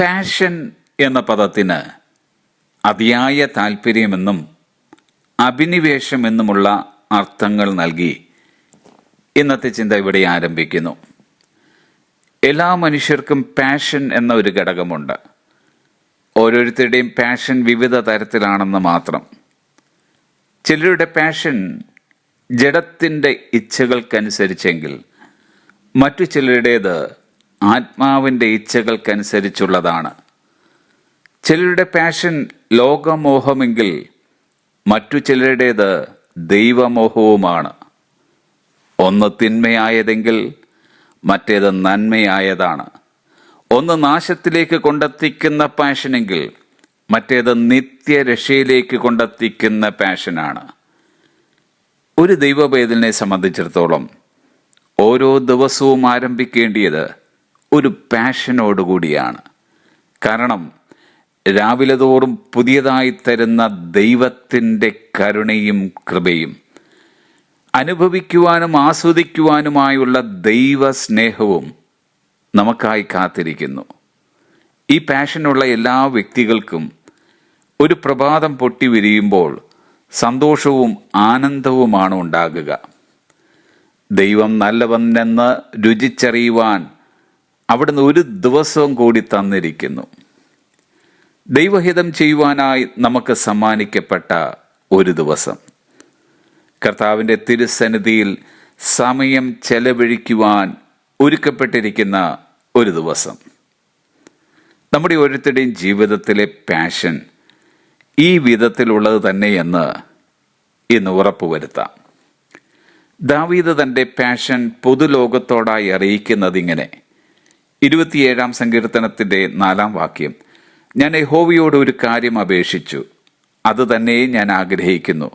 Passion എന്ന പദത്തിന് അതിയായ താല്പര്യമെന്നും അഭിനിവേശമെന്നുമുള്ള അർത്ഥങ്ങൾ നൽകി ഇന്നത്തെ ചിന്ത ഇവിടെ ആരംഭിക്കുന്നു. എല്ലാ മനുഷ്യർക്കും പാഷൻ എന്ന ഒരു ഘടകമുണ്ട്. ഓരോരുത്തരുടെയും പാഷൻ വിവിധ തരത്തിലാണെന്ന് മാത്രം. ചിലരുടെ പാഷൻ ജഡത്തിന്റെ ഇച്ഛകൾക്കനുസരിച്ചെങ്കിൽ മറ്റു ചിലരുടേത് ആത്മാവിന്റെ ഇച്ഛകൾക്കനുസരിച്ചുള്ളതാണ്. ചിലരുടെ പാഷൻ ലോകമോഹമെങ്കിൽ മറ്റു ചിലരുടേത് ദൈവമോഹവുമാണ്. ഒന്ന് തിന്മയായതെങ്കിൽ മറ്റേത് നന്മയായതാണ്. ഒന്ന് നാശത്തിലേക്ക് കൊണ്ടെത്തിക്കുന്ന പാഷനെങ്കിൽ മറ്റേത് നിത്യരക്ഷയിലേക്ക് കൊണ്ടെത്തിക്കുന്ന പാഷനാണ് ഒരു ദൈവഭേദനെ സംബന്ധിച്ചിടത്തോളം ഓരോ ദിവസവും ആരംഭിക്കേണ്ടിയത് ഒരു പാഷനോടുകൂടിയാണ്. കാരണം രാവിലെ തോറും പുതിയതായി തരുന്ന ദൈവത്തിന്റെ കരുണയും കൃപയും അനുഭവിക്കുവാനും ആസ്വദിക്കുവാനുമായുള്ള ദൈവ സ്നേഹവും നമുക്കായി കാത്തിരിക്കുന്നു. ഈ പാഷനുള്ള എല്ലാ വ്യക്തികൾക്കും ഒരു പ്രഭാതം പൊട്ടി വിരിയുമ്പോൾ സന്തോഷവും ആനന്ദവുമാണ് ഉണ്ടാകുക. ദൈവം നല്ലവനെന്ന് രുചിച്ചറിയുവാൻ അവിടുന്ന് ഒരു ദിവസവും കൂടി തന്നിരിക്കുന്നു. ദൈവഹിതം ചെയ്യുവാനായി നമുക്ക് സമ്മാനിക്കപ്പെട്ട ഒരു ദിവസം. കർത്താവിന്റെ തിരുസന്നിധിയിൽ സമയം ചെലവഴിക്കുവാൻ ഒരുക്കപ്പെട്ടിരിക്കുന്ന ഒരു ദിവസം. നമ്മുടെ ഓരോരുത്തരുടെയും ജീവിതത്തിലെ പാഷൻ ഈ വിധത്തിലുള്ളത് തന്നെയെന്ന് ഇന്ന് ഉറപ്പുവരുത്താം. ദാവീദ് തന്റെ പാഷൻ പൊതുലോകത്തോടായി അറിയിക്കുന്നത് ഇങ്ങനെ ഇരുപത്തിയേഴാം സങ്കീർത്തനത്തിന്റെ നാലാം വാക്യം. ഞാൻ യഹോവയോട് ഒരു കാര്യം അപേക്ഷിച്ചു. അത് തന്നെ ഞാൻ ആഗ്രഹിക്കുന്നു.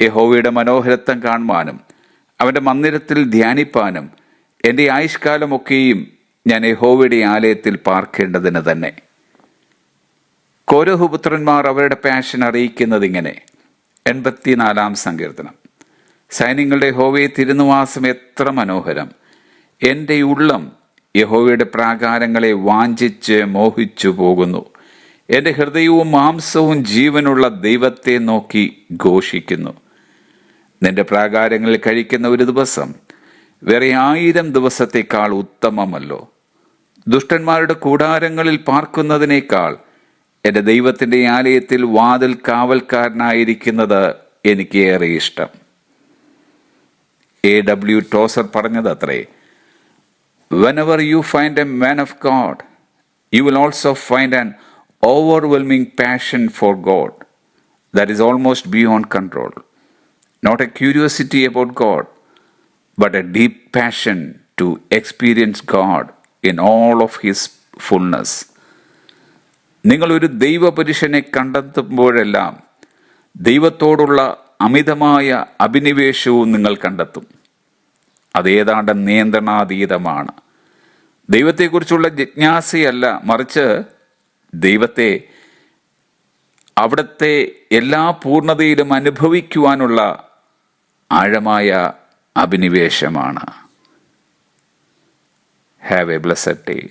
യഹോവയുടെ മനോഹരത്വം കാണുവാനും അവന്റെ മന്ദിരത്തിൽ ധ്യാനിപ്പാനും എന്റെ ആയുഷ്കാലമൊക്കെയും ഞാൻ യഹോവയുടെ ആലയത്തിൽ പാർക്കേണ്ടതിന് തന്നെ. കോരഹുപുത്രന്മാർ അവരുടെ പാഷൻ അറിയിക്കുന്നത് ഇങ്ങനെ എൺപത്തിനാലാം സങ്കീർത്തനം. സൈന്യങ്ങളുടെ ഹോവയെ തിരുനിവാസം എത്ര മനോഹരം. എന്റെ ഉള്ളം യഹോവയുടെ പ്രാകാരങ്ങളെ വാഞ്ചിച്ച് മോഹിച്ചു പോകുന്നു. എന്റെ ഹൃദയവും മാംസവും ജീവനുള്ള ദൈവത്തെ നോക്കി ഘോഷിക്കുന്നു. നിന്റെ പ്രാകാരങ്ങളിൽ കഴിക്കുന്ന ഒരു ദിവസം വേറെ ആയിരം ദിവസത്തേക്കാൾ ഉത്തമമല്ലോ. ദുഷ്ടന്മാരുടെ കൂടാരങ്ങളിൽ പാർക്കുന്നതിനേക്കാൾ എന്റെ ദൈവത്തിന്റെ ആലയത്തിൽ വാതിൽ കാവൽക്കാരനായിരിക്കുന്നത് എനിക്ക് ഏറെ ഇഷ്ടം. എ ഡബ്ല്യു ടോസർ പറഞ്ഞത് അത്രേ whenever you find a man of God you will also find an overwhelming passion for God that is almost beyond control not a curiosity about God but a deep passion to experience God in all of His fullness. നിങ്ങളൊരു ദൈവപുരുഷനെ കണ്ടെത്തുമ്പോഴെല്ലാം ദൈവത്തോടുള്ള അമിതമായ അഭിനിവേശവും നിങ്ങൾ കണ്ടെത്തും. അതേതാണ്ട് നിയന്ത്രണാതീതമാണ്. ദൈവത്തെക്കുറിച്ചുള്ള ജിജ്ഞാസയല്ല മറിച്ച് ദൈവത്തെ അവിടുത്തെ എല്ലാ പൂർണതയിലും അനുഭവിക്കുവാനുള്ള ആഴമായ അഭിനിവേശമാണ്. Have a blessed day